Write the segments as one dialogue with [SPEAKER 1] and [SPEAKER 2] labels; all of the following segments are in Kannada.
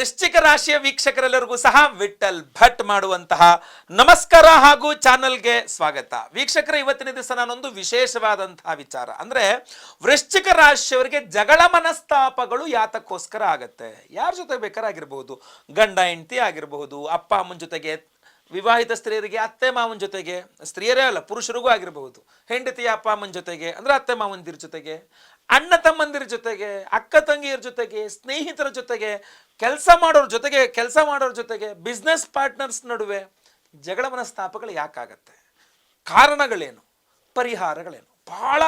[SPEAKER 1] ವೃಶ್ಚಿಕ ರಾಶಿಯ ವೀಕ್ಷಕರೆಲ್ಲರಿಗೂ ಸಹ ವಿಠಲ್ ಭಟ್ ಮಾಡುವಂತಹ ನಮಸ್ಕಾರ ಹಾಗೂ ಚಾನಲ್ಗೆ ಸ್ವಾಗತ. ವೀಕ್ಷಕರ, ಇವತ್ತಿನ ದಿವಸ ನಾನೊಂದು ವಿಶೇಷವಾದಂತಹ ವಿಚಾರ. ಅಂದ್ರೆ ವೃಶ್ಚಿಕ ರಾಶಿಯವರಿಗೆ ಜಗಳ ಮನಸ್ತಾಪಗಳು ಯಾತಕ್ಕೋಸ್ಕರ ಆಗತ್ತೆ. ಯಾರ ಜೊತೆ ಬೇಕಾರಾಗಿರ್ಬಹುದು? ಗಂಡ, ಹೆಂಡತಿ ಆಗಿರಬಹುದು, ಅಪ್ಪ, ಅಮ್ಮನ ಜೊತೆಗೆ, ವಿವಾಹಿತ ಸ್ತ್ರೀಯರಿಗೆ, ಅತ್ತೆ, ಮಾವನ ಜೊತೆಗೆ, ಸ್ತ್ರೀಯರೇ ಅಲ್ಲ, ಪುರುಷರಿಗೂ ಆಗಿರಬಹುದು. ಹೆಂಡತಿಯ ಅಪ್ಪ, ಅಮ್ಮನ ಜೊತೆಗೆ, ಅಂದ್ರೆ ಅತ್ತೆ ಮಾವಂದಿರ ಜೊತೆಗೆ. ಅಣ್ಣ ತಮ್ಮಂದಿರ ಜೊತೆಗೆ, ಅಕ್ಕ ತಂಗಿಯರ ಜೊತೆಗೆ, ಸ್ನೇಹಿತರ ಜೊತೆಗೆ, ಕೆಲಸ ಮಾಡೋರ ಜೊತೆಗೆ, ಕೆಲಸ ಮಾಡೋರ ಜೊತೆಗೆ ಬಿಸ್ನೆಸ್ ಪಾರ್ಟ್ನರ್ಸ್ ನಡುವೆ ಜಗಳ ಮನಸ್ತಾಪಗಳು ಯಾಕಾಗತ್ತೆ? ಕಾರಣಗಳೇನು? ಪರಿಹಾರಗಳೇನು? ಬಹಳ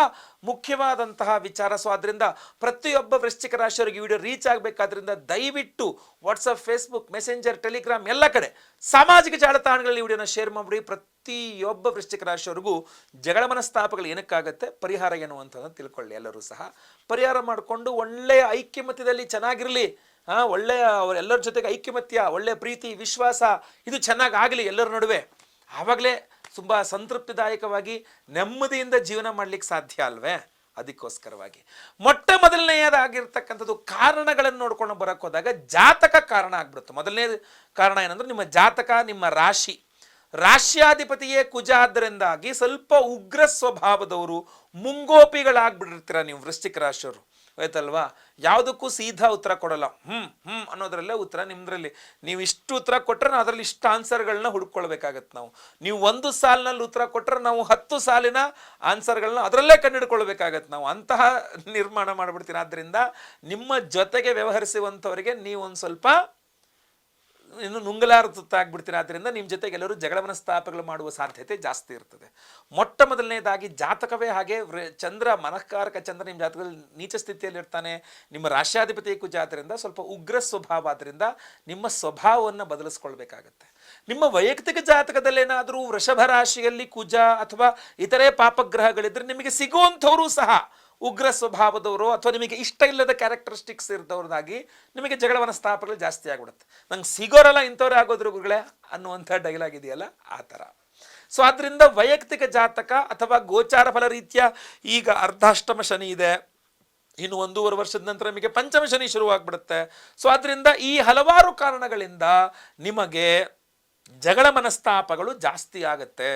[SPEAKER 1] ಮುಖ್ಯವಾದಂತಹ ವಿಚಾರ. ಸೊ ಅದರಿಂದ ಪ್ರತಿಯೊಬ್ಬ ವೃಶ್ಚಿಕ ರಾಶಿಯವರಿಗೆ ವಿಡಿಯೋ ರೀಚ್ ಆಗಬೇಕಾದ್ರಿಂದ ದಯವಿಟ್ಟು ವಾಟ್ಸಪ್ ಫೇಸ್ಬುಕ್ ಮೆಸೆಂಜರ್ ಟೆಲಿಗ್ರಾಮ್ ಎಲ್ಲ ಕಡೆ ಸಾಮಾಜಿಕ ಜಾಲತಾಣಗಳಲ್ಲಿ ವಿಡಿಯೋನ ಶೇರ್ ಮಾಡಿಬಿಡಿ. ಪ್ರತಿಯೊಬ್ಬ ವೃಶ್ಚಿಕ ರಾಶಿಯವರಿಗೂ ಜಗಳ ಮನಸ್ತಾಪಗಳು ಏನಕ್ಕಾಗತ್ತೆ, ಪರಿಹಾರ ಏನು ಅಂತಂದು ತಿಳ್ಕೊಳ್ಳಿ ಎಲ್ಲರೂ ಸಹ. ಪರಿಹಾರ ಮಾಡಿಕೊಂಡು ಒಳ್ಳೆಯ ಐಕ್ಯಮತ್ಯದಲ್ಲಿ ಚೆನ್ನಾಗಿರಲಿ. ಹಾಂ ಒಳ್ಳೆಯ ಅವರೆಲ್ಲರ ಜೊತೆಗೆ ಐಕ್ಯಮತ್ಯ, ಒಳ್ಳೆಯ ಪ್ರೀತಿ, ವಿಶ್ವಾಸ, ಇದು ಚೆನ್ನಾಗಿ ಆಗಲಿ ಎಲ್ಲರ ನಡುವೆ. ಆವಾಗಲೇ ತುಂಬ ಸಂತೃಪ್ತಿದಾಯಕವಾಗಿ ನೆಮ್ಮದಿಯಿಂದ ಜೀವನ ಮಾಡ್ಲಿಕ್ಕೆ ಸಾಧ್ಯ ಅಲ್ವೇ? ಅದಕ್ಕೋಸ್ಕರವಾಗಿ. ಮೊಟ್ಟ ಮೊದಲನೆಯದಾಗಿರ್ತಕ್ಕಂಥದ್ದು ಕಾರಣಗಳನ್ನು ನೋಡ್ಕೊಂಡು ಬರಕ್ಕೆ ಹೋದಾಗ ಜಾತಕ ಕಾರಣ ಆಗ್ಬಿಡುತ್ತೆ. ಮೊದಲನೇ ಕಾರಣ ಏನಂದ್ರೆ ನಿಮ್ಮ ಜಾತಕ, ನಿಮ್ಮ ರಾಶಿ. ರಾಶ್ಯಾಧಿಪತಿಯೇ ಕುಜ ಆದ್ದರಿಂದಾಗಿ ಸ್ವಲ್ಪ ಉಗ್ರ ಸ್ವಭಾವದವರು, ಮುಂಗೋಪಿಗಳಾಗ್ಬಿಟ್ಟಿರ್ತೀರ ನೀವು ವೃಶ್ಚಿಕ ರಾಶಿಯವರು. ಆಯ್ತಲ್ವಾ ಯಾವುದಕ್ಕೂ ಸೀದಾ ಉತ್ತರ ಕೊಡಲ್ಲ. ಹ್ಮ್ ಹ್ಮ್ ಅನ್ನೋದ್ರಲ್ಲೇ ಉತ್ತರ ನಿಮ್ದ್ರಲ್ಲಿ. ನೀವು ಇಷ್ಟು ಉತ್ತರ ಕೊಟ್ಟರೆ ನಾವು ಅದರಲ್ಲಿ ಇಷ್ಟು ಆನ್ಸರ್ಗಳನ್ನ ಹುಡ್ಕೊಳ್ಬೇಕಾಗತ್ತೆ ನಾವು. ನೀವು ಒಂದು ಸಾಲಿನಲ್ಲಿ ಉತ್ತರ ಕೊಟ್ಟರೆ ನಾವು ಹತ್ತು ಸಾಲಿನ ಆನ್ಸರ್ಗಳನ್ನ ಅದರಲ್ಲೇ ಕಂಡುಹಿಡ್ಕೊಳ್ಬೇಕಾಗತ್ತೆ ನಾವು. ಅಂತಹ ನಿರ್ಮಾಣ ಮಾಡಿಬಿಡ್ತೀನಿ. ಆದ್ದರಿಂದ ನಿಮ್ಮ ಜೊತೆಗೆ ವ್ಯವಹರಿಸುವಂಥವರಿಗೆ ನೀವು ಸ್ವಲ್ಪ ಇನ್ನು ನುಂಗಲಾರ ತುತ್ತಾಗ್ಬಿಡ್ತೀರ ಆದ್ದರಿಂದ ನಿಮ್ಮ ಜೊತೆಗೆ ಎಲ್ಲರೂ ಜಗಳ ಮನಸ್ತಾಪಗಳು ಮಾಡುವ ಸಾಧ್ಯತೆ ಜಾಸ್ತಿ ಇರ್ತದೆ. ಮೊಟ್ಟ ಮೊದಲನೇದಾಗಿ ಜಾತಕವೇ ಹಾಗೆ ಚಂದ್ರ, ಮನಃಕಾರಕ ಚಂದ್ರ ನಿಮ್ಮ ಜಾತಕದಲ್ಲಿ ನೀಚ ಸ್ಥಿತಿಯಲ್ಲಿ ಇರ್ತಾನೆ. ನಿಮ್ಮ ರಾಷ್ಟ್ರಾಧಿಪತಿ ಕುಜ ಆದ್ದರಿಂದ ಸ್ವಲ್ಪ ಉಗ್ರ ಸ್ವಭಾವ ಆದ್ದರಿಂದ ನಿಮ್ಮ ಸ್ವಭಾವವನ್ನು ಬದಲಿಸ್ಕೊಳ್ಬೇಕಾಗತ್ತೆ. ನಿಮ್ಮ ವೈಯಕ್ತಿಕ ಜಾತಕದಲ್ಲೇನಾದರೂ ವೃಷಭ ರಾಶಿಯಲ್ಲಿ ಕುಜ ಅಥವಾ ಇತರೆ ಪಾಪಗ್ರಹಗಳಿದ್ದರೆ ನಿಮಗೆ ಸಿಗುವಂಥವರು ಸಹ ಉಗ್ರ ಸ್ವಭಾವದವರು ಅಥವಾ ನಿಮಗೆ ಇಷ್ಟ ಇಲ್ಲದ ಕ್ಯಾರೆಕ್ಟರಿಸ್ಟಿಕ್ಸ್ ಇರ್ದವ್ರದಾಗಿ ನಿಮಗೆ ಜಗಳ ಸ್ಥಾಪಗಳು ಜಾಸ್ತಿ ಆಗ್ಬಿಡುತ್ತೆ. ನಂಗೆ ಸಿಗೋರಲ್ಲ ಇಂಥವ್ರೇ ಆಗೋದ್ರು ಗುರುಗಳೇ ಅನ್ನುವಂಥ ಡೈಲಾಗ್ ಇದೆಯಲ್ಲ ಆ ಥರ. ಸೊ ಆದ್ದರಿಂದ ವೈಯಕ್ತಿಕ ಜಾತಕ ಅಥವಾ ಗೋಚಾರ ಫಲ ರೀತಿಯ ಈಗ ಅರ್ಧಾಷ್ಟಮ ಶನಿ ಇದೆ. ಇನ್ನು ಒಂದೂವರೆ ವರ್ಷದ ನಂತರ ನಿಮಗೆ ಪಂಚಮ ಶನಿ ಶುರುವಾಗ್ಬಿಡುತ್ತೆ. ಸೊ ಅದರಿಂದ ಈ ಹಲವಾರು ಕಾರಣಗಳಿಂದ ನಿಮಗೆ ಜಗಳ ಮನಸ್ತಾಪಗಳು ಜಾಸ್ತಿ ಆಗುತ್ತೆ.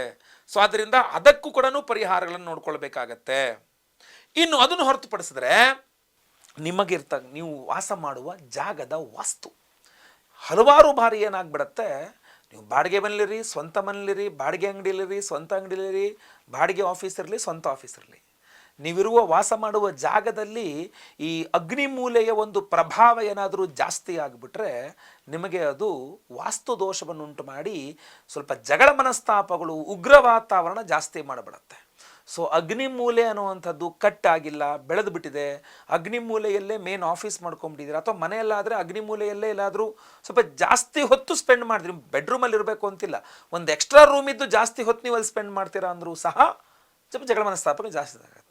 [SPEAKER 1] ಸೊ ಅದರಿಂದ ಅದಕ್ಕೂ ಕೂಡ ಪರಿಹಾರಗಳನ್ನು ನೋಡ್ಕೊಳ್ಬೇಕಾಗತ್ತೆ. ಇನ್ನು ಅದನ್ನು ಹೊರತುಪಡಿಸಿದ್ರೆ ನಿಮಗಿರ್ತ, ನೀವು ವಾಸ ಮಾಡುವ ಜಾಗದ ವಾಸ್ತು. ಹಲವಾರು ಬಾರಿ ಏನಾಗ್ಬಿಡತ್ತೆ, ನೀವು ಬಾಡಿಗೆ ಮನೇಲಿರಿ ಸ್ವಂತ ಮನೇಲಿರಿ ಬಾಡಿಗೆ ಅಂಗಡಿಲಿರಿ ಸ್ವಂತ ಅಂಗಡಿಲಿರಿ ಬಾಡಿಗೆ ಆಫೀಸ್ ಇರಲಿ, ಸ್ವಂತ ಆಫೀಸ್ ಇರಲಿ. ನೀವಿರುವ ವಾಸ ಮಾಡುವ ಜಾಗದಲ್ಲಿ ಈ ಅಗ್ನಿ ಮೂಲೆಯ ಒಂದು ಪ್ರಭಾವ ಏನಾದರೂ ಜಾಸ್ತಿ ಆಗಿಬಿಟ್ರೆ ನಿಮಗೆ ಅದು ವಾಸ್ತು ದೋಷವನ್ನುಂಟು ಮಾಡಿ ಸ್ವಲ್ಪ ಜಗಳ ಮನಸ್ತಾಪಗಳು, ಉಗ್ರ ವಾತಾವರಣ ಜಾಸ್ತಿ ಮಾಡಿಬಿಡುತ್ತೆ. ಸೊ ಅಗ್ನಿಮೂಲೆ ಅನ್ನುವಂಥದ್ದು ಕಟ್ ಆಗಿಲ್ಲ ಬೆಳೆದು ಬಿಟ್ಟಿದೆ ಅಗ್ನಿಮೂಲೆಯಲ್ಲೇ ಮೇನ್ ಆಫೀಸ್ ಮಾಡ್ಕೊಂಡ್ಬಿಟ್ಟಿದ್ದೀರಾ ಅಥವಾ ಮನೆಯಲ್ಲಾದರೆ ಅಗ್ನಿಮೂಲೆಯಲ್ಲೇ ಎಲ್ಲಾದರೂ ಸ್ವಲ್ಪ ಜಾಸ್ತಿ ಹೊತ್ತು ಸ್ಪೆಂಡ್ ಮಾಡಿದ್ರಿ. ಬೆಡ್ರೂಮಲ್ಲಿ ಇರಬೇಕು ಅಂತಿಲ್ಲ. ಒಂದು ಎಕ್ಸ್ಟ್ರಾ ರೂಮ್ ಇದ್ದು ಜಾಸ್ತಿ ಹೊತ್ತು ನೀವು ಅಲ್ಲಿ ಸ್ಪೆಂಡ್ ಮಾಡ್ತೀರಾ ಅಂದರೂ ಸಹ ಸ್ವಲ್ಪ ಜಗಳ ಮನಸ್ಥಾಪನೆ ಜಾಸ್ತಿ ಆಗುತ್ತೆ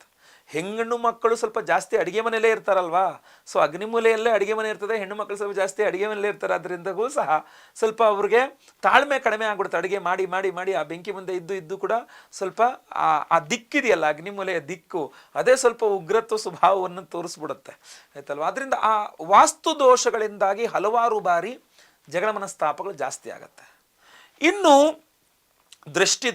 [SPEAKER 1] ಹೆಣ್ಣು ಮಕ್ಕಳು ಸ್ವಲ್ಪ ಜಾಸ್ತಿ ಅಡುಗೆ ಮನೆಯಲ್ಲೇ ಇರ್ತಾರಲ್ವಾ? ಸೊ ಅಗ್ನಿಮೂಲೆಯಲ್ಲೇ ಅಡುಗೆ ಮನೆ ಇರ್ತದೆ, ಹೆಣ್ಣು ಮಕ್ಕಳು ಸ್ವಲ್ಪ ಜಾಸ್ತಿ ಅಡುಗೆ ಮನೆಯಲ್ಲೇ ಇರ್ತಾರೆ ಅದರಿಂದಗೂ ಸಹ ಸ್ವಲ್ಪ ಅವ್ರಿಗೆ ತಾಳ್ಮೆ ಕಡಿಮೆ ಆಗ್ಬಿಡುತ್ತೆ. ಅಡುಗೆ ಮಾಡಿ ಮಾಡಿ ಮಾಡಿ ಆ ಬೆಂಕಿ ಮುಂದೆ ಇದ್ದು ಇದ್ದು ಕೂಡ ಸ್ವಲ್ಪ ಆ ದಿಕ್ಕಿದೆಯಲ್ಲ ಅಗ್ನಿಮೂಲೆಯ ದಿಕ್ಕು, ಅದೇ ಸ್ವಲ್ಪ ಉಗ್ರತ್ವ ಸ್ವಭಾವವನ್ನು ತೋರಿಸ್ಬಿಡುತ್ತೆ. ಆಯ್ತಲ್ವಾ? ಅದರಿಂದ ಆ ವಾಸ್ತು ದೋಷಗಳಿಂದಾಗಿ ಹಲವಾರು ಬಾರಿ ಜಗಳ ಮನಸ್ತಾಪಗಳು ಜಾಸ್ತಿ ಆಗುತ್ತೆ. ಇನ್ನು ದೃಷ್ಟಿ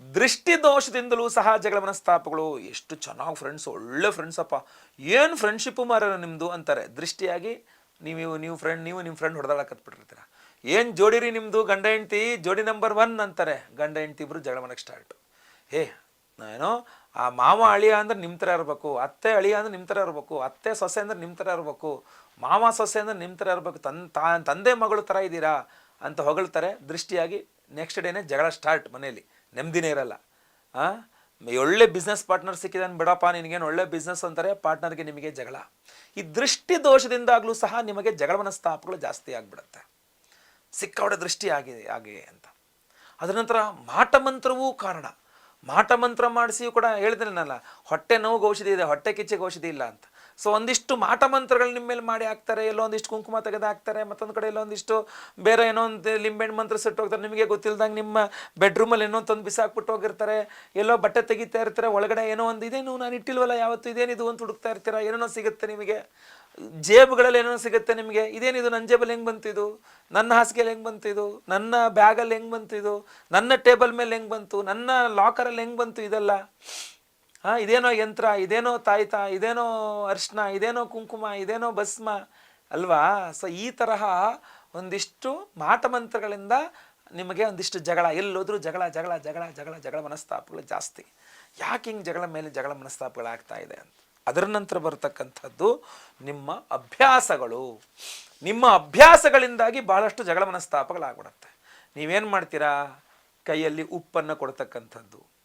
[SPEAKER 1] ದೋಷ ದೃಷ್ಟಿ ದೋಷದಿಂದಲೂ ಸಹ ಜಗಳ ಮನಸ್ತಾಪಗಳು ಎಷ್ಟು ಚೆನ್ನಾಗಿ ಫ್ರೆಂಡ್ಸ್ ಒಳ್ಳೆ ಫ್ರೆಂಡ್ಸ್ ಅಪ್ಪ. ಏನು ಫ್ರೆಂಡ್ಶಿಪ್ಪು ಮಾರ ನಿಮ್ಮದು ಅಂತಾರೆ. ದೃಷ್ಟಿಯಾಗಿ ನೀವು ನೀವು ಫ್ರೆಂಡ್ ನೀವು ನಿಮ್ಮ ಫ್ರೆಂಡ್ ಹೊಡೆದಾಡಕತ್ಬಿಟ್ಟಿರ್ತೀರ ಏನು ಜೋಡಿರಿ ನಿಮ್ಮದು ಗಂಡ, ಹೆಂಡ್ತಿ? ಜೋಡಿ ನಂಬರ್ ಒನ್ ಅಂತಾರೆ. ಗಂಡ, ಹೆಂಡ್ತಿ ಇಬ್ಬರು ಜಗಳ ಮನೆಗೆ ಸ್ಟಾರ್ಟ್ ಹೇ ಏನೋ ಆ ಮಾವ ಅಳಿಯ ಅಂದ್ರೆ ನಿಮ್ಮ ಥರ ಇರಬೇಕು. ಅತ್ತೆ ಅಳಿಯ ಅಂದ್ರೆ ನಿಮ್ಮ ಥರ ಇರಬೇಕು. ಅತ್ತೆ ಸೊಸೆ ಅಂದ್ರೆ ನಿಮ್ಮ ಥರ ಇರಬೇಕು. ಮಾವ ಸೊಸೆ ಅಂದ್ರೆ ನಿಮ್ಮ ಥರ ಇರಬೇಕು. ತನ್, ತಾ, ತಂದೆ ಮಗಳು ಥರ ಇದ್ದೀರಾ ಅಂತ ಹೊಗಳ್ತಾರೆ. ದೃಷ್ಟಿಯಾಗಿ ನೆಕ್ಸ್ಟ್ ಡೇನೇ ಜಗಳ ಸ್ಟಾರ್ಟ್ ಮನೇಲಿ. ನೆಮ್ಮದಿನೇ ಇರಲ್ಲ. ಒಳ್ಳೆ ಬಿಸ್ನೆಸ್ ಪಾರ್ಟ್ನರ್ ಸಿಕ್ಕಿದಾನೆ ಬಿಡಪ್ಪ, ನಿನಗೇನು ಒಳ್ಳೆ ಬಿಸ್ನೆಸ್ ಅಂತಾರೆ ಪಾರ್ಟ್ನರ್ಗೆ ನಿಮಗೆ ಜಗಳ. ಈ ದೃಷ್ಟಿ ದೋಷದಿಂದಾಗಲೂ ಸಹ ನಿಮಗೆ ಜಗಳ ಮನಸ್ತಾಪಗಳು ಜಾಸ್ತಿ ಆಗಿಬಿಡುತ್ತೆ. ಸಿಕ್ಕವಡೆ ದೃಷ್ಟಿ ಆಗಿದೆ ಆಗಿದೆ ಅಂತ. ಅದರ ನಂತರ ಮಾಟಮಂತ್ರವೂ ಕಾರಣ. ಮಾಟಮಂತ್ರ ಮಾಡಿಸಿಯೂ ಕೂಡ ಹೇಳಿದ್ರನಲ್ಲ ಹೊಟ್ಟೆ ನೋವು ಔಷಧಿ ಇದೆ, ಹೊಟ್ಟೆ ಕಿಚ್ಚಿಗೆ ಔಷಧಿ ಇಲ್ಲ ಅಂತ. ಸೊ ಒಂದಿಷ್ಟು ಮಾಟ ಮಂತ್ರಗಳು ನಿಮ್ಮ ಮೇಲೆ ಮಾಡಿ ಹಾಕ್ತಾರೆ, ಎಲ್ಲೋ ಒಂದಿಷ್ಟು ಕುಂಕುಮ ತೆಗೆದು ಹಾಕ್ತಾರೆ, ಮತ್ತೊಂದು ಕಡೆ ಎಲ್ಲೋ ಒಂದಿಷ್ಟು ಬೇರೆ ಏನೋ ಒಂದು ಲಿಂಬೆಣ್ಣು ಮಂತ್ರ ಸುಟ್ಟು ಹೋಗ್ತಾರೆ, ನಿಮಗೆ ಗೊತ್ತಿಲ್ಲದಂಗೆ ನಿಮ್ಮ ಬೆಡ್ರೂಮಲ್ಲಿ ಏನೋ ತಂದು ಬಿಸಾಕ್ಬಿಟ್ಟು ಹೋಗಿರ್ತಾರೆ, ಎಲ್ಲೋ ಬಟ್ಟೆ ತೆಗಿತಾ ಇರ್ತಾರೆ, ಒಳಗಡೆ ಏನೋ ಒಂದು ಇದೇನು ನಾನು ಇಟ್ಟಿಲ್ವಲ್ಲ, ಯಾವತ್ತು ಇದೇನಿದು ಅಂತ ಹುಡುಕ್ತಾ ಇರ್ತೀರ ಏನೇನೋ ಸಿಗುತ್ತೆ ನಿಮಗೆ. ಜೇಬುಗಳಲ್ಲಿ ಏನೋ ಸಿಗುತ್ತೆ ನಿಮಗೆ ಇದೇನಿದು ನನ್ನ ಜೇಬಲ್ಲಿ ಹೆಂಗೆ ಬಂತಿದು ನನ್ನ ಹಾಸಿಗೆಯಲ್ಲಿ ಹೆಂಗೆ ಬಂತಿದು ನನ್ನ ಬ್ಯಾಗಲ್ಲಿ ಹೆಂಗೆ ಬಂತಿದು ನನ್ನ ಟೇಬಲ್ ಮೇಲೆ ಹೆಂಗೆ ಬಂತು? ನನ್ನ ಲಾಕರಲ್ಲಿ ಹೆಂಗೆ ಬಂತು ಇದೆಲ್ಲ? ಹಾಂ, ಇದೇನೋ ಯಂತ್ರ, ಇದೇನೋ ತಾಯ್ತ, ಇದೇನೋ ಅರ್ಶನ ಇದೇನೋ ಕುಂಕುಮ, ಇದೇನೋ ಭಸ್ಮ ಅಲ್ವಾ? ಸೊ ಈ ತರಹ ಒಂದಿಷ್ಟು ಮಾಟಮಂತ್ರಗಳಿಂದ ನಿಮಗೆ ಒಂದಿಷ್ಟು ಜಗಳ, ಎಲ್ಲೋದ್ರೂ ಜಗಳ ಜಗಳ ಜಗಳ ಜಗಳ ಜಗಳ ಮನಸ್ತಾಪಗಳು ಜಾಸ್ತಿ. ಯಾಕೆ ಹಿಂಗೆ ಜಗಳ ಮೇಲೆ ಜಗಳ ಮನಸ್ತಾಪಗಳಾಗ್ತಾ ಇದೆ ಅಂತ? ಅದರ ನಂತರ ಬರ್ತಕ್ಕಂಥದ್ದು ನಿಮ್ಮ ಅಭ್ಯಾಸಗಳು. ನಿಮ್ಮ ಅಭ್ಯಾಸಗಳಿಂದಾಗಿ ಬಹಳಷ್ಟು ಜಗಳ ಮನಸ್ತಾಪಗಳಾಗ್ಬಿಡುತ್ತೆ. ನೀವೇನು ಮಾಡ್ತೀರಾ? ಕೈಯಲ್ಲಿ ಉಪ್ಪನ್ನು ಕೊಡ್ತಕ್ಕಂಥದ್ದು.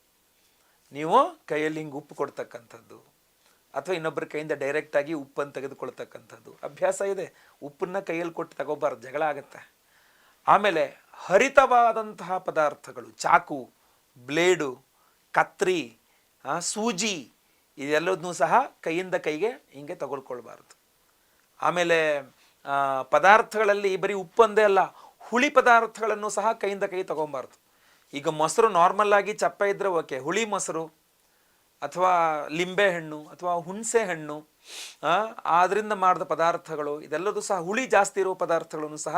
[SPEAKER 1] ನೀವು ಕೈಯಲ್ಲಿ ಹಿಂಗೆ ಉಪ್ಪು ಕೊಡ್ತಕ್ಕಂಥದ್ದು ಅಥವಾ ಇನ್ನೊಬ್ಬರ ಕೈಯಿಂದ ಡೈರೆಕ್ಟಾಗಿ ಉಪ್ಪನ್ನು ತೆಗೆದುಕೊಳ್ತಕ್ಕಂಥದ್ದು. ಅಭ್ಯಾಸ ಇದೆ. ಉಪ್ಪನ್ನ ಕೈಯಲ್ಲಿ ಕೊಟ್ಟು ತಗೋಬಾರ್ದು. ಜಗಳ ಆಗುತ್ತೆ. ಆಮೇಲೆ ಹರಿತವಾದಂತಹ ಪದಾರ್ಥಗಳು, ಚಾಕು, ಬ್ಲೇಡು, ಕತ್ರಿ ಸೂಜಿ, ಇದೆಲ್ಲದನ್ನೂ ಸಹ ಕೈಯಿಂದ ಕೈಗೆ ಹಿಂಗೆ ತಗೊಳ್ಕೊಳ್ಬಾರ್ದು. ಆಮೇಲೆ ಪದಾರ್ಥಗಳಲ್ಲಿ ಬರೀ ಉಪ್ಪೊಂದೇ ಅಲ್ಲ, ಹುಳಿ ಪದಾರ್ಥಗಳನ್ನು ಸಹ ಕೈಯಿಂದ ಕೈ ತಗೊಬಾರ್ದು ಈಗ ಮೊಸರು ನಾರ್ಮಲ್ ಆಗಿ ಚಪ್ಪೆ ಇದ್ರೆ ಓಕೆ ಹುಳಿ ಮೊಸರು ಅಥವಾ ಲಿಂಬೆ ಹಣ್ಣು ಅಥವಾ ಹುಣಸೆ ಹಣ್ಣು ಅದರಿಂದ ಮಾಡಿದ ಪದಾರ್ಥಗಳು, ಇದೆಲ್ಲದೂ ಸಹ ಹುಳಿ ಜಾಸ್ತಿ ಇರೋ ಪದಾರ್ಥಗಳನ್ನು ಸಹ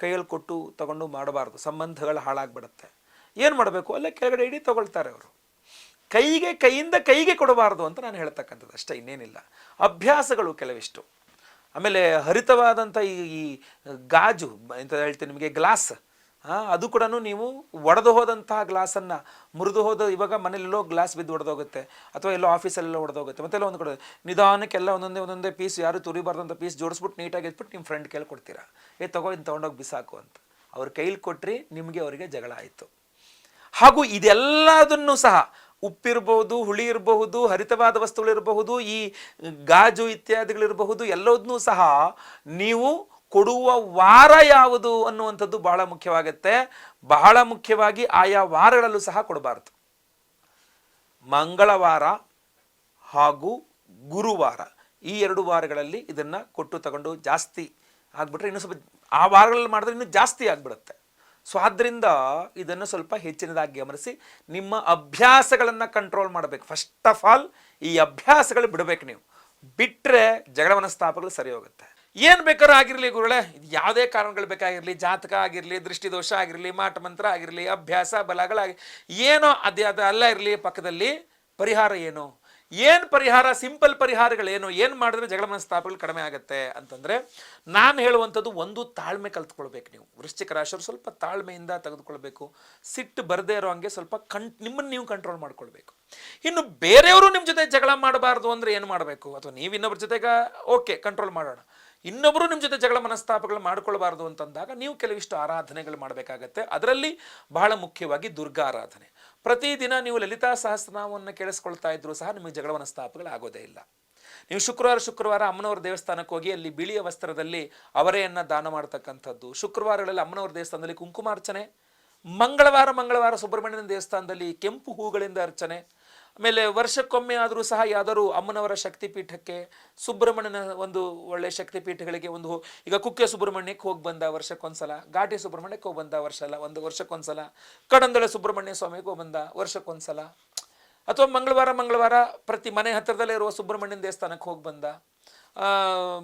[SPEAKER 1] ಕೈಯಲ್ಲಿ ಕೊಟ್ಟು ತಗೊಂಡು ಮಾಡಬಾರ್ದು. ಸಂಬಂಧಗಳು ಹಾಳಾಗ್ಬಿಡುತ್ತೆ. ಏನು ಮಾಡಬೇಕು? ಅಲ್ಲೇ ಕೆಳಗಡೆ ಇಡೀ ತಗೊಳ್ತಾರೆ ಅವರು. ಕೈಗೆ, ಕೈಯಿಂದ ಕೈಗೆ ಕೊಡಬಾರ್ದು ಅಂತ ನಾನು ಹೇಳ್ತಕ್ಕಂಥದ್ದು. ಅಷ್ಟೇ, ಇನ್ನೇನಿಲ್ಲ. ಅಭ್ಯಾಸಗಳು ಕೆಲವಿಷ್ಟು. ಆಮೇಲೆ ಹರಿತವಾದಂಥ ಈ ಗಾಜು ಅಂತ ಹೇಳ್ತೀನಿ ನಿಮಗೆ, ಗ್ಲಾಸ್. ಅದು ಕೂಡ ನೀವು ಒಡೆದು ಹೋದಂತಹ ಗ್ಲಾಸನ್ನು ಮುರಿದು ಹೋದ ಇವಾಗ ಮನೇಲೆಲ್ಲೋ ಗ್ಲಾಸ್ ಬಿದ್ದು ಒಡೆದೋಗುತ್ತೆ ಅಥವಾ ಎಲ್ಲೋ ಆಫೀಸಲ್ಲೆಲ್ಲೋ ಒಡೆದೋಗುತ್ತೆ. ಮತ್ತೆಲ್ಲ ಒಂದು ಕಡೆ ನಿಧಾನಕ್ಕೆಲ್ಲ ಒಂದೊಂದೇ ಒಂದೊಂದೇ ಪೀಸ್ ಯಾರು ತುರಿಬಾರ್ದಂಥ ಪೀಸ್ ಜೋಡಿಸ್ಬಿಟ್ಟು ನೀಟಾಗಿ ಎತ್ಬಿಟ್ಟು ನಿಮ್ಮ ಫ್ರೆಂಡ್ ಕೇಳ್ಕೊಡ್ತೀರ. ಕೊಡ್ತೀರಾ ಏ, ತಗೋ ಇನ್ನು ತೊಗೊಂಡೋಗಿ ಬಿಸಾಕು ಅಂತ. ಅವ್ರ ಕೈಲಿ ಕೊಟ್ಟರೆ ನಿಮಗೆ ಅವರಿಗೆ ಜಗಳ ಆಯಿತು. ಹಾಗೂ ಇದೆಲ್ಲದನ್ನು ಸಹ ಉಪ್ಪಿರಬಹುದು, ಹುಳಿ ಇರಬಹುದು, ಹರಿತವಾದ ವಸ್ತುಗಳಿರಬಹುದು, ಈ ಗಾಜು ಇತ್ಯಾದಿಗಳಿರಬಹುದು, ಎಲ್ಲದನ್ನೂ ಸಹ ನೀವು ಕೊಡುವ ವಾರ ಯಾವುದು ಅನ್ನುವಂಥದ್ದು ಬಹಳ ಮುಖ್ಯವಾಗುತ್ತೆ. ಬಹಳ ಮುಖ್ಯವಾಗಿ ಆಯಾ ವಾರಗಳಲ್ಲೂ ಸಹ ಕೊಡಬಾರದು. ಮಂಗಳವಾರ ಹಾಗೂ ಗುರುವಾರ ಈ ಎರಡು ವಾರಗಳಲ್ಲಿ ಇದನ್ನ ಕೊಟ್ಟು ತಗೊಂಡು ಜಾಸ್ತಿ ಆಗ್ಬಿಟ್ರೆ ಇನ್ನೂ ಸ್ವಲ್ಪ ಆ ವಾರಗಳಲ್ಲಿ ಮಾಡಿದ್ರೆ ಇನ್ನೂ ಜಾಸ್ತಿ ಆಗ್ಬಿಡುತ್ತೆ. ಸೊ ಆದ್ದರಿಂದ ಇದನ್ನು ಸ್ವಲ್ಪ ಹೆಚ್ಚಿನದಾಗಿ ಗಮನಿಸಿ ನಿಮ್ಮ ಅಭ್ಯಾಸಗಳನ್ನು ಕಂಟ್ರೋಲ್ ಮಾಡಬೇಕು. ಫಸ್ಟ್ ಆಫ್ ಆಲ್ ಈ ಅಭ್ಯಾಸಗಳು ಬಿಡಬೇಕು ನೀವು. ಬಿಟ್ಟರೆ ಜಗಳ ಮನಸ್ತಾಪಗಳು ಸರಿ ಹೋಗುತ್ತೆ. ಏನು ಬೇಕಾದ್ರೂ ಆಗಿರಲಿ ಗುರುಗಳೇ, ಇದು ಯಾವುದೇ ಕಾರಣಗಳು ಬೇಕಾಗಿರಲಿ, ಜಾತಕ ಆಗಿರಲಿ, ದೃಷ್ಟಿದೋಷ ಆಗಿರಲಿ ಮಾಟಮಂತ್ರ ಆಗಿರಲಿ, ಅಭ್ಯಾಸ, ಬಲಗಳಾಗಿ, ಏನೋ ಅದೇ ಅದು ಅಲ್ಲ ಇರಲಿ, ಪಕ್ಕದಲ್ಲಿ ಪರಿಹಾರ ಏನು? ಏನು ಪರಿಹಾರ, ಸಿಂಪಲ್ ಪರಿಹಾರಗಳೇನು ಏನು? ಮಾಡಿದ್ರೆ ಜಗಳ ಮನಸ್ತಾಪಗಳು ಕಡಿಮೆ ಆಗುತ್ತೆ? ಅಂತಂದರೆ, ನಾನು ಹೇಳುವಂಥದ್ದು ಒಂದು ತಾಳ್ಮೆ ಕಲ್ತ್ಕೊಳ್ಬೇಕು ನೀವು. ವೃಶ್ಚಿಕ ರಾಶಿಯವರು ಸ್ವಲ್ಪ ತಾಳ್ಮೆಯಿಂದ ತೆಗೆದುಕೊಳ್ಬೇಕು. ಸಿಟ್ಟು ಬರದೇ ಇರೋ ಹಂಗೆ ಸ್ವಲ್ಪ ಕಣ್ ನಿಮ್ಮನ್ನು ನೀವು ಕಂಟ್ರೋಲ್ ಮಾಡ್ಕೊಳ್ಬೇಕು. ಇನ್ನು ಬೇರೆಯವರು ನಿಮ್ಮ ಜೊತೆ ಜಗಳ ಮಾಡಬಾರ್ದು ಅಂದರೆ ಏನು ಮಾಡಬೇಕು? ಅಥವಾ ನೀವು ಇನ್ನೊಬ್ಬರ ಜೊತೆಗೆ? ಓಕೆ ಕಂಟ್ರೋಲ್ ಮಾಡೋಣ. ಇನ್ನೊಬ್ಬರು ನಿಮ್ಮ ಜೊತೆ ಜಗಳ ಮನಸ್ತಾಪಗಳು ಮಾಡ್ಕೊಳ್ಬಾರ್ದು ಅಂತಂದಾಗ ನೀವು ಕೆಲವಿಷ್ಟು ಆರಾಧನೆಗಳು ಮಾಡಬೇಕಾಗತ್ತೆ. ಅದರಲ್ಲಿ ಬಹಳ ಮುಖ್ಯವಾಗಿ ದುರ್ಗಾ ಆರಾಧನೆ. ಪ್ರತಿದಿನ ನೀವು ಲಲಿತಾ ಸಹಸ್ರನಾಮವನ್ನು ಕೇಳಿಸ್ಕೊಳ್ತಾ ಇದ್ರು ಸಹ ನಿಮಗೆ ಜಗಳ ಮನಸ್ತಾಪಗಳು ಆಗೋದೇ ಇಲ್ಲ. ನೀವು ಶುಕ್ರವಾರ ಶುಕ್ರವಾರ ಅಮ್ಮನವರ ದೇವಸ್ಥಾನಕ್ಕೆ ಹೋಗಿ ಅಲ್ಲಿ ಬಿಳಿಯ ವಸ್ತ್ರದಲ್ಲಿ ಅವರೆಯನ್ನು ದಾನ ಮಾಡ್ತಕ್ಕಂಥದ್ದು. ಶುಕ್ರವಾರಗಳಲ್ಲಿ ಅಮ್ಮನವರ ದೇವಸ್ಥಾನದಲ್ಲಿ ಕುಂಕುಮಾರ್ಚನೆ, ಮಂಗಳವಾರ ಮಂಗಳವಾರ ಸುಬ್ರಹ್ಮಣ್ಯನ ದೇವಸ್ಥಾನದಲ್ಲಿ ಕೆಂಪು ಹೂಗಳಿಂದ ಅರ್ಚನೆ ಆಮೇಲೆ ವರ್ಷಕ್ಕೊಮ್ಮೆ ಆದರೂ ಸಹ ಯಾವ್ದಾದ್ರು ಅಮ್ಮನವರ ಶಕ್ತಿಪೀಠಕ್ಕೆ ಸುಬ್ರಹ್ಮಣ್ಯನ ಒಂದು ಒಳ್ಳೆ ಶಕ್ತಿಪೀಠಗಳಿಗೆ ಒಂದು ಈಗ ಕುಕ್ಕೆ ಸುಬ್ರಹ್ಮಣ್ಯಕ್ಕೆ ಹೋಗಿ ಬಂದ ವರ್ಷಕ್ಕೊಂದ್ಸಲ, ಘಾಟಿ ಸುಬ್ರಹ್ಮಣ್ಯಕ್ಕೆ ಹೋಗಿ ಬಂದ ವರ್ಷ ಅಲ್ಲ ಒಂದು ವರ್ಷಕ್ಕೊಂದ್ಸಲ ಕಡಂದೊಳೆ ಸುಬ್ರಹ್ಮಣ್ಯ ಸ್ವಾಮಿಗೆ ಹೋಗಿ ಬಂದ ವರ್ಷಕ್ಕೊಂದ್ಸಲ. ಅಥವಾ ಮಂಗಳವಾರ ಮಂಗಳವಾರ ಪ್ರತಿ ಮನೆ ಹತ್ತಿರದಲ್ಲೇ ಇರುವ ಸುಬ್ರಹ್ಮಣ್ಯನ ದೇವಸ್ಥಾನಕ್ಕೆ ಹೋಗಿ ಬಂದ.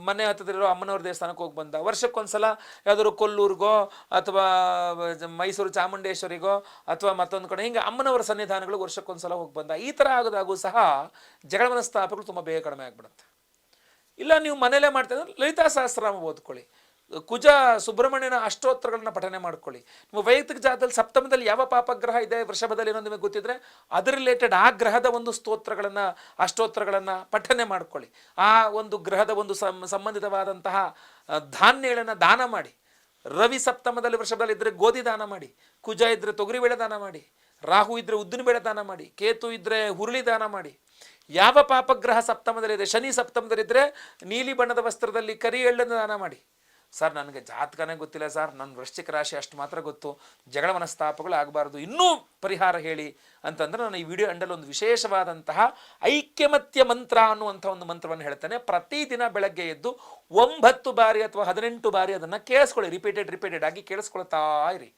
[SPEAKER 1] ಮನೆ ಹತ್ತಿರದಲ್ಲಿರೋ ಅಮ್ಮನವ್ರ ದೇವಸ್ಥಾನಕ್ಕೆ ಹೋಗಿ ಬಂದ. ವರ್ಷಕ್ಕೊಂದ್ಸಲ ಯಾವ್ದಾದ್ರು ಕೊಲ್ಲೂರಿಗೋ ಅಥವಾ ಮೈಸೂರು ಚಾಮುಂಡೇಶ್ವರಿಗೋ ಅಥವಾ ಮತ್ತೊಂದು ಕಡೆ ಹಿಂಗೆ ಅಮ್ಮನವರ ಸನ್ನಿಧಾನಗಳು ವರ್ಷಕ್ಕೊಂದ್ಸಲ ಹೋಗಿ ಬಂದ. ಈ ಥರ ಆಗೋದಾಗೂ ಸಹ ಜಗಳ ಮನಸ್ತಾಪಗಳು ತುಂಬ ಬೇಗ ಕಡಿಮೆ ಆಗಿಬಿಡುತ್ತೆ. ಇಲ್ಲ ನೀವು ಮನೇಲೇ ಮಾಡ್ತಾ ಲಲಿತಾ ಸಹಸ್ರನಾಮ ಓದ್ಕೊಳ್ಳಿ. ಕುಜ ಸುಬ್ರಹ್ಮಣ್ಯನ ಅಷ್ಟೋತ್ತರಗಳನ್ನ ಪಠನೆ ಮಾಡ್ಕೊಳ್ಳಿ. ನಿಮ್ಮ ವೈಯಕ್ತಿಕ ಜಾತದಲ್ಲಿ ಸಪ್ತಮದಲ್ಲಿ ಯಾವ ಪಾಪಗ್ರಹ ಇದೆ, ವೃಷಭದಲ್ಲಿ ಏನೋ ನಿಮಗೆ ಗೊತ್ತಿದ್ರೆ ಅದರ ರಿಲೇಟೆಡ್ ಆ ಗ್ರಹದ ಒಂದು ಸ್ತೋತ್ರಗಳನ್ನು, ಅಷ್ಟೋತ್ತರಗಳನ್ನು ಪಠನೆ ಮಾಡ್ಕೊಳ್ಳಿ. ಆ ಒಂದು ಗ್ರಹದ ಒಂದು ಸಂಬಂಧಿತವಾದಂತಹ ಧಾನ್ಯಗಳನ್ನು ದಾನ ಮಾಡಿ. ರವಿ ಸಪ್ತಮದಲ್ಲಿ ವೃಷಭದಲ್ಲಿ ಇದ್ದರೆ ಗೋಧಿ ದಾನ ಮಾಡಿ. ಕುಜ ಇದ್ದರೆ ತೊಗರಿಬೇಳೆ ದಾನ ಮಾಡಿ. ರಾಹು ಇದ್ದರೆ ಉದ್ದಿನಬೇಳೆ ದಾನ ಮಾಡಿ. ಕೇತು ಇದ್ದರೆ ಹುರುಳಿ ದಾನ ಮಾಡಿ. ಯಾವ ಪಾಪಗ್ರಹ ಸಪ್ತಮದಲ್ಲಿದೆ ಶನಿ ಸಪ್ತಮದಲ್ಲಿದ್ದರೆ ನೀಲಿ ಬಣ್ಣದ ವಸ್ತ್ರದಲ್ಲಿ ಕರಿ ಎಳ್ಳನ್ನು ದಾನ ಮಾಡಿ. ಸರ್, ನನಗೆ ಜಾತಕನೇ ಗೊತ್ತಿಲ್ಲ ಸರ್. ನನ್ನ ವೃಶ್ಚಿಕ ರಾಶಿ ಅಷ್ಟು ಮಾತ್ರ ಗೊತ್ತು. ಜಗಳ ಮನಸ್ತಾಪಗಳು ಆಗಬಾರ್ದು. ಇನ್ನೂ ಪರಿಹಾರ ಹೇಳಿ ಅಂತಂದ್ರೆ ನಾನು ಈ ವಿಡಿಯೋ ಅಂಡಲ್ಲಿ ಒಂದು ವಿಶೇಷವಾದಂತಹ ಐಕ್ಯಮತ್ಯ ಮಂತ್ರ ಅನ್ನುವಂಥ ಒಂದು ಮಂತ್ರವನ್ನು ಹೇಳ್ತೇನೆ. ಪ್ರತಿದಿನ ಬೆಳಗ್ಗೆ ಎದ್ದು ಒಂಬತ್ತು ಬಾರಿ ಅಥವಾ ಹದಿನೆಂಟು ಬಾರಿ ಅದನ್ನು ಕೇಳಿಸ್ಕೊಳ್ಳಿ. ರಿಪೀಟೆಡ್ ರಿಪೀಟೆಡ್ ಆಗಿ ಕೇಳಿಸ್ಕೊಳ್ತಾ ಇರಿ.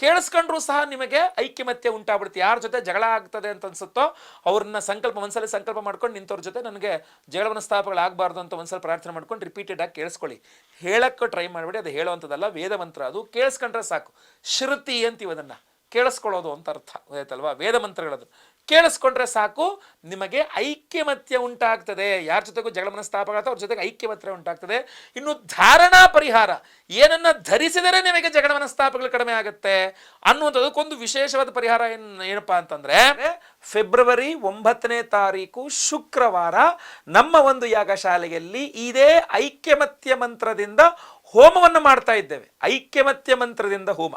[SPEAKER 1] ಕೇಳಿಸ್ಕೊಂಡ್ರೂ ಸಹ ನಿಮಗೆ ಐಕ್ಯಮತ್ಯ ಉಂಟಾಗ್ಬಿಡುತ್ತೆ. ಯಾರ ಜೊತೆ ಜಗಳ ಆಗ್ತದೆ ಅಂತ ಅನ್ಸುತ್ತೋ ಅವ್ರನ್ನ ಸಂಕಲ್ಪ, ಒಂದ್ಸಲ ಸಂಕಲ್ಪ ಮಾಡ್ಕೊಂಡು ನಿಂತವ್ರ ಜೊತೆ ನನಗೆ ಜಗಳವನ ಸ್ಥಾಪಗಳಾಗಬಾರ್ದು ಅಂತ ಒಂದ್ಸಲ ಪ್ರಾರ್ಥನೆ ಮಾಡ್ಕೊಂಡು ರಿಪೀಟೆಡ್ ಆಗಿ ಕೇಳಿಸ್ಕೊಳ್ಳಿ. ಹೇಳಕ್ಕೆ ಟ್ರೈ ಮಾಡಬೇಡಿ, ಅದು ಹೇಳುವಂಥದ್ದಲ್ಲ ವೇದ ಮಂತ್ರ ಅದು ಕೇಳಿಸ್ಕೊಂಡ್ರೆ ಸಾಕು. ಶ್ರುತಿ ಅಂತೀವಿ ಅದನ್ನು. ಕೇಳಿಸ್ಕೊಳ್ಳೋದು ಅಂತ ಅರ್ಥ. ಆಯ್ತಲ್ವಾ ವೇದ ಮಂತ್ರಗಳದು ಕೇಳಿಸ್ಕೊಂಡ್ರೆ ಸಾಕು, ನಿಮಗೆ ಐಕ್ಯಮತ್ಯ ಉಂಟಾಗ್ತದೆ. ಯಾರ ಜೊತೆಗೂ ಜಗಳ ಮನಸ್ತಾಪಗಳಾಗ್ತದೆ ಅವ್ರ ಜೊತೆಗೆ ಐಕ್ಯಮತ್ಯ ಉಂಟಾಗ್ತದೆ. ಇನ್ನು ಧಾರಣಾ ಪರಿಹಾರ, ಏನನ್ನ ಧರಿಸಿದರೆ ನಿಮಗೆ ಜಗಳ ಮನಸ್ತಾಪಗಳು ಕಡಿಮೆ ಆಗುತ್ತೆ ಅನ್ನುವಂಥದಕ್ಕೊಂದು ವಿಶೇಷವಾದ ಪರಿಹಾರ ಏನು, ಏನಪ್ಪಾ ಅಂತಂದ್ರೆ, ಫೆಬ್ರವರಿ ಒಂಬತ್ತನೇ ತಾರೀಕು ಶುಕ್ರವಾರ ನಮ್ಮ ಒಂದು ಯಾಗ ಶಾಲೆಯಲ್ಲಿ ಇದೇ ಐಕ್ಯಮತ್ಯ ಮಂತ್ರದಿಂದ ಹೋಮವನ್ನು ಮಾಡ್ತಾ ಇದ್ದೇವೆ. ಐಕ್ಯಮತ್ಯ ಮಂತ್ರದಿಂದ ಹೋಮ.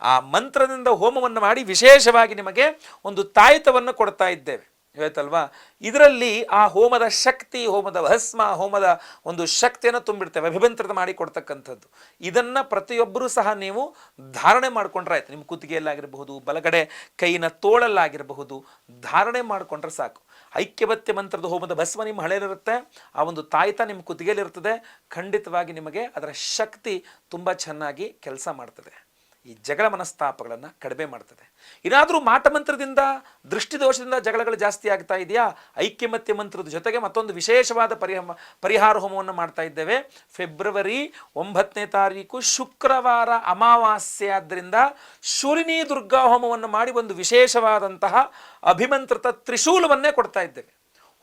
[SPEAKER 1] ಆ ಮಂತ್ರದಿಂದ ಹೋಮವನ್ನು ಮಾಡಿ ವಿಶೇಷವಾಗಿ ನಿಮಗೆ ಒಂದು ತಾಯಿತವನ್ನು ಕೊಡ್ತಾ ಇದ್ದೇವೆ. ಹೇಳ್ತಲ್ವಾ? ಇದರಲ್ಲಿ ಆ ಹೋಮದ ಶಕ್ತಿ, ಹೋಮದ ಭಸ್ಮ, ಹೋಮದ ಒಂದು ಶಕ್ತಿಯನ್ನು ತುಂಬಿಡ್ತೇವೆ ಅಭಿಮಂತ್ರದ ಮಾಡಿ ಕೊಡ್ತಕ್ಕಂಥದ್ದು. ಇದನ್ನು ಪ್ರತಿಯೊಬ್ಬರೂ ಸಹ ನೀವು ಧಾರಣೆ ಮಾಡ್ಕೊಂಡ್ರೆ ಆಯ್ತು. ನಿಮ್ಮ ಕುತ್ತಿಗೆಯಲ್ಲಾಗಿರಬಹುದು, ಬಲಗಡೆ ಕೈನ ತೋಳಲ್ಲಾಗಿರಬಹುದು, ಧಾರಣೆ ಮಾಡಿಕೊಂಡ್ರೆ ಸಾಕು. ಐಕ್ಯವತ್ಯ ಮಂತ್ರದ ಹೋಮದ ಭಸ್ಮ ನಿಮ್ಮ ಹಳೆಯಲ್ಲಿರುತ್ತೆ ಆ ಒಂದು ತಾಯಿತ ನಿಮ್ಮ ಕುತ್ತಿಗೆಯಲ್ಲಿರ್ತದೆ ಖಂಡಿತವಾಗಿ ನಿಮಗೆ ಅದರ ಶಕ್ತಿ ತುಂಬ ಚೆನ್ನಾಗಿ ಕೆಲಸ ಮಾಡ್ತದೆ. ಈ ಜಗಳ ಮನಸ್ತಾಪಗಳನ್ನು ಕಡಿಮೆ ಮಾಡ್ತದೆ. ಏನಾದರೂ ಮಾಟಮಂತ್ರದಿಂದ, ದೃಷ್ಟಿದೋಷದಿಂದ ಜಗಳಗಳು ಜಾಸ್ತಿ ಆಗ್ತಾ ಇದೆಯಾ? ಐಕ್ಯಮತ್ಯ ಮಂತ್ರದ ಜೊತೆಗೆ ಮತ್ತೊಂದು ವಿಶೇಷವಾದ ಪರಿಹ ಪರಿಹಾರ ಹೋಮವನ್ನು ಮಾಡ್ತಾ ಇದ್ದೇವೆ. ಫೆಬ್ರವರಿ ಒಂಬತ್ತನೇ ತಾರೀಕು, ಶುಕ್ರವಾರ ಅಮಾವಾಸ್ಯೆ ಆದ್ದರಿಂದ ಶೂಲಿನಿ ದುರ್ಗಾ ಹೋಮವನ್ನು ಮಾಡಿ ಒಂದು ವಿಶೇಷವಾದಂತಹ ಅಭಿಮಂತ್ರಿತ ತ್ರಿಶೂಲವನ್ನೇ ಕೊಡ್ತಾ ಇದ್ದೇವೆ.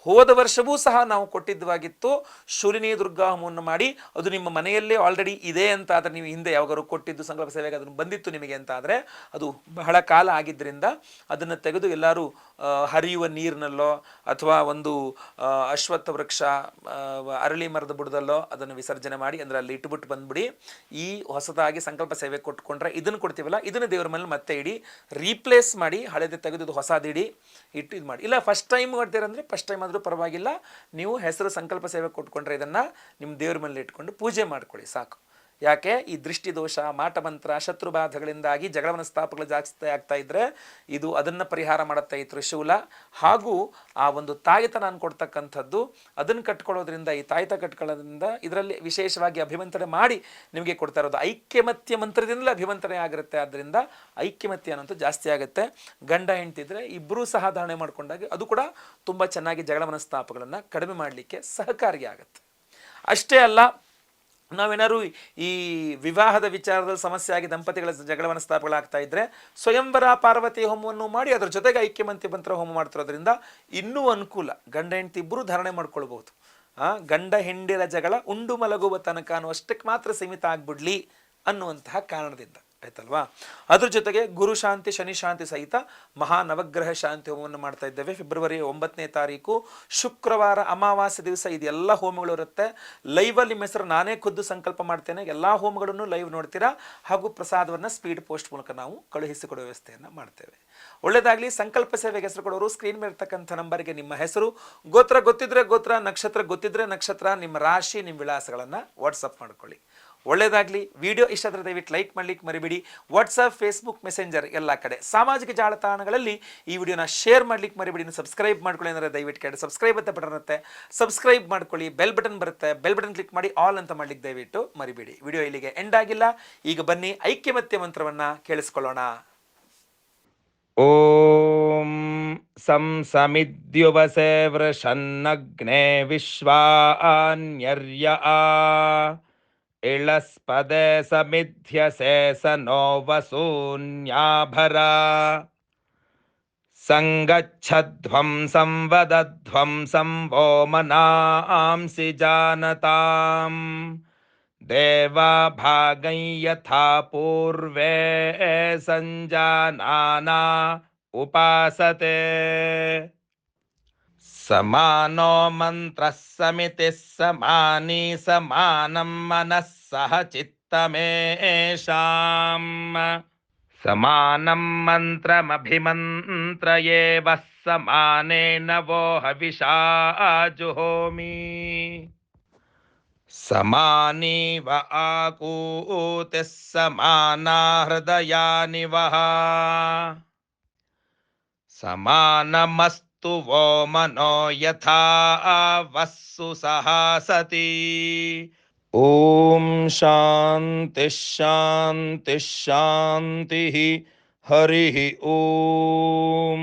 [SPEAKER 1] ಹೋದ ವರ್ಷವೂ ಸಹ ನಾವು ಕೊಟ್ಟಿದ್ದವಾಗಿತ್ತು. ಶೂಲಿನಿ ದುರ್ಗಾ ಹೋಮವನ್ನು ಮಾಡಿ, ಅದು ನಿಮ್ಮ ಮನೆಯಲ್ಲೇ ಆಲ್ರೆಡಿ ಇದೆ ಅಂತ ಆದರೆ ನೀವು ಹಿಂದೆ ಯಾವಾಗಾರು ಕೊಟ್ಟಿದ್ದು ಸಂಕಲ್ಪ ಸೇವೆಗೆ ಅದನ್ನು ಬಂದಿತ್ತು ನಿಮಗೆ ಅಂತ ಆದರೆ ಅದು ಬಹಳ ಕಾಲ ಆಗಿದ್ದರಿಂದ ಅದನ್ನು ತೆಗೆದು ಎಲ್ಲರೂ ಹರಿಯುವ ನೀರಿನಲ್ಲೋ ಅಥವಾ ಒಂದು ಅಶ್ವತ್ಥ ವೃಕ್ಷ ಅರಳಿ ಮರದ ಬುಡದಲ್ಲೋ ಅದನ್ನು ವಿಸರ್ಜನೆ ಮಾಡಿ ಅಂದರೆ ಅಲ್ಲಿ ಇಟ್ಟುಬಿಟ್ಟು ಬಂದ್ಬಿಡಿ. ಈ ಹೊಸದಾಗಿ ಸಂಕಲ್ಪ ಸೇವೆ ಕೊಟ್ಕೊಂಡ್ರೆ ಇದನ್ನು ಕೊಡ್ತೀವಲ್ಲ, ಇದನ್ನು ದೇವರ ಮೇಲೆ ಮತ್ತೆ ಇಡಿ ರೀಪ್ಲೇಸ್ ಮಾಡಿ ಹಳೆದು ತೆಗೆದು ಹೊಸದಿಡಿ, ಇಟ್ಟು ಇದು ಮಾಡಿ ಇಲ್ಲ ಫಸ್ಟ್ ಟೈಮ್ ಮಾಡ್ತೀರಂದ್ರೆ ಫಸ್ಟ್ ಟೈಮ್ ಆದರೂ ಪರವಾಗಿಲ್ಲ. ನೀವು ಹೆಸರು ಸಂಕಲ್ಪ ಸೇವೆ ಕೊಟ್ಕೊಂಡ್ರೆ ಇದನ್ನು ನಿಮ್ಮ ದೇವ್ರ ಮೇಲೆ ಇಟ್ಕೊಂಡು ಪೂಜೆ ಮಾಡ್ಕೊಳ್ಳಿ ಸಾಕು. ಯಾಕೆ? ಈ ದೃಷ್ಟಿ ದೋಷ ಮಾಟಮಂತ್ರ, ಶತ್ರುಬಾಧಗಳಿಂದಾಗಿ ಜಗಳ ಮನಸ್ತಾಪಗಳು ಜಾಸ್ತಿ ಆಗ್ತಾ ಇದ್ರೆ ಇದು ಅದನ್ನು ಪರಿಹಾರ ಮಾಡುತ್ತೆ ಈ ತ್ರಿಶೂಲ. ಹಾಗೂ ಆ ಒಂದು ತಾಯಿತ ನಾನು ಕೊಡ್ತಕ್ಕಂಥದ್ದು ಅದನ್ನು ಕಟ್ಕೊಳ್ಳೋದ್ರಿಂದ, ಈ ತಾಯಿತ ಕಟ್ಕೊಳ್ಳೋದ್ರಿಂದ ಇದರಲ್ಲಿ ವಿಶೇಷವಾಗಿ ಅಭಿಮಂತ್ರಣೆ ಮಾಡಿ ನಿಮಗೆ ಕೊಡ್ತಾ ಇರೋದು. ಐಕ್ಯಮತ್ಯ ಮಂತ್ರದಿಂದಲೇ ಅಭಿಮಂತ್ರಣೆ ಆಗಿರುತ್ತೆ. ಆದ್ದರಿಂದ ಐಕ್ಯಮತ್ಯ ಅನ್ನೋದು ಜಾಸ್ತಿ ಆಗುತ್ತೆ. ಗಂಡ ಹೆಂಡ್ತಿದ್ರೆ ಇಬ್ಬರೂ ಸಹ ಧಾರಣೆ ಮಾಡ್ಕೊಂಡಾಗ ಅದು ಕೂಡ ತುಂಬ ಚೆನ್ನಾಗಿ ಜಗಳ ಮನಸ್ತಾಪಗಳನ್ನು ಕಡಿಮೆ ಮಾಡಲಿಕ್ಕೆ ಸಹಕಾರಿಯಾಗುತ್ತೆ. ಅಷ್ಟೇ ಅಲ್ಲ ನಾವೇನಾದ್ರು ಈ ವಿವಾಹದ ವಿಚಾರದಲ್ಲಿ ಆಗಿ ದಂಪತಿಗಳ ಜಗಳವನ್ನು ಸ್ಥಾಪಗಳಾಗ್ತಾ ಇದ್ರೆ ಸ್ವಯಂವರ ಪಾರ್ವತಿ ಹೋಮವನ್ನು ಮಾಡಿ ಅದರ ಜೊತೆಗೆ ಐಕ್ಯಮಂತ್ಯ ಮಂತ್ರ ಹೋಮ ಮಾಡ್ತಿರೋದ್ರಿಂದ ಇನ್ನೂ ಅನುಕೂಲ. ಗಂಡ ಹೆಂಡತಿ ಇಬ್ಬರು ಧಾರಣೆ ಮಾಡ್ಕೊಳ್ಬಹುದು. ಗಂಡ ಹೆಂಡಿರ ಜಗಳ ಉಂಡು ಮಲಗುವ ತನಕ ಅನ್ನುವಷ್ಟಕ್ಕೆ ಮಾತ್ರ ಸೀಮಿತ ಆಗ್ಬಿಡ್ಲಿ ಅನ್ನುವಂತಹ ಕಾರಣದಿಂದ. ಆಯ್ತಲ್ವಾ? ಅದ್ರ ಜೊತೆಗೆ ಗುರು ಶಾಂತಿ, ಶನಿ ಶಾಂತಿ ಸಹಿತ ಮಹಾ ನವಗ್ರಹ ಶಾಂತಿ ಹೋಮವನ್ನು ಮಾಡ್ತಾ ಇದ್ದೇವೆ. ಫೆಬ್ರವರಿ ಒಂಬತ್ತನೇ ತಾರೀಕು, ಶುಕ್ರವಾರ ಅಮಾವಾಸ್ಯ ದಿವಸ ಇದೆಲ್ಲ ಹೋಮಗಳು ಇರುತ್ತೆ. ಲೈವಲ್ಲಿ ನಿಮ್ಮ ಹೆಸರು ನಾನೇ ಖುದ್ದು ಸಂಕಲ್ಪ ಮಾಡ್ತೇನೆ. ಎಲ್ಲ ಹೋಮಗಳನ್ನು ಲೈವ್ ನೋಡ್ತೀರಾ? ಹಾಗೂ ಪ್ರಸಾದವನ್ನು ಸ್ಪೀಡ್ ಪೋಸ್ಟ್ ಮೂಲಕ ನಾವು ಕಳುಹಿಸಿಕೊಡುವ ವ್ಯವಸ್ಥೆಯನ್ನು ಮಾಡ್ತೇವೆ. ಒಳ್ಳೆಯದಾಗಲಿ ಸಂಕಲ್ಪ ಸೇವೆಗೆ ಹೆಸರು ಕೊಡೋರು ಸ್ಕ್ರೀನ್ ಮೇಲೆ ಇರ್ತಕ್ಕಂಥ ನಂಬರ್ಗೆ ನಿಮ್ಮ ಹೆಸರು. ಗೋತ್ರ ಗೊತ್ತಿದ್ರೆ ಗೋತ್ರ, ನಕ್ಷತ್ರ ಗೊತ್ತಿದ್ರೆ ನಕ್ಷತ್ರ. ನಿಮ್ಮ ರಾಶಿ, ನಿಮ್ಮ ವಿಳಾಸಗಳನ್ನು ವಾಟ್ಸಪ್ ಮಾಡ್ಕೊಳ್ಳಿ. ಒಳ್ಳೆಯದಾಗಲಿ ವಿಡಿಯೋ ಇಷ್ಟ ಆದರೆ ದಯವಿಟ್ಟು ಲೈಕ್ ಮಾಡ್ಲಿಕ್ಕೆ ಮರಿಬೇಡಿ ವಾಟ್ಸಪ್ ಫೇಸ್ಬುಕ್ ಮೆಸೆಂಜರ್ ಎಲ್ಲ ಕಡೆ ಸಾಮಾಜಿಕ ಜಾಲತಾಣಗಳಲ್ಲಿ ಈ ವಿಡಿಯೋನ ಶೇರ್ ಮಾಡ್ಲಿಕ್ಕೆ ಮರಿಬೇಡಿ ಇನ್ನು ಸಬ್ಸ್ಕ್ರೈಬ್ ಮಾಡ್ಕೊಳ್ಳಿ ಅಂದರೆ ದಯವಿಟ್ಟು ಕಡೆ ಸಬ್ಸ್ಕ್ರೈಬ್ ಅಂತ ಬಟನ್ ಇರುತ್ತೆ ಸಬ್ಸ್ಕ್ರೈಬ್ ಮಾಡ್ಕೊಳ್ಳಿ ಬೆಲ್ ಬಟನ್ ಬರುತ್ತೆ ಬೆಲ್ ಬಟನ್ ಕ್ಲಿಕ್ ಮಾಡಿ ಆಲ್ ಅಂತ ಮಾಡ್ಲಿಕ್ಕೆ ದಯವಿಟ್ಟು ಮರಿಬೇಡಿ ವಿಡಿಯೋ ಇಲ್ಲಿಗೆ ಎಂಡ್ ಆಗಿಲ್ಲ ಈಗ ಬನ್ನಿ ಐಕ್ಯಮತ್ಯ ಮಂತ್ರವನ್ನು ಕೇಳಿಸ್ಕೊಳ್ಳೋಣ
[SPEAKER 2] ॐ सं समिद्युवसे वृषन्नग्ने विश्वान्यर्य आ इळस्पदे समिध्यसे स नो वसून्याभरा। सङ्गच्छध्वं संवदध्वं संवो मनांसि जानताम् देवा भागं यथा पूर्वे सञ्जानाना उपासते। समानो मन्त्रः समितिः समानी समानं मनः सह चित्तमेषाम्। समानं मन्त्रमभिमन्त्रये वः समानेन वो हविषा जुहोमि। समानीव आकूतिः समाना हृदयानि वः। समानमस्तु वो मनो यथा वस्सु सहासति ॐ शान्तिः शान्तिः शान्तिः हरिः ॐ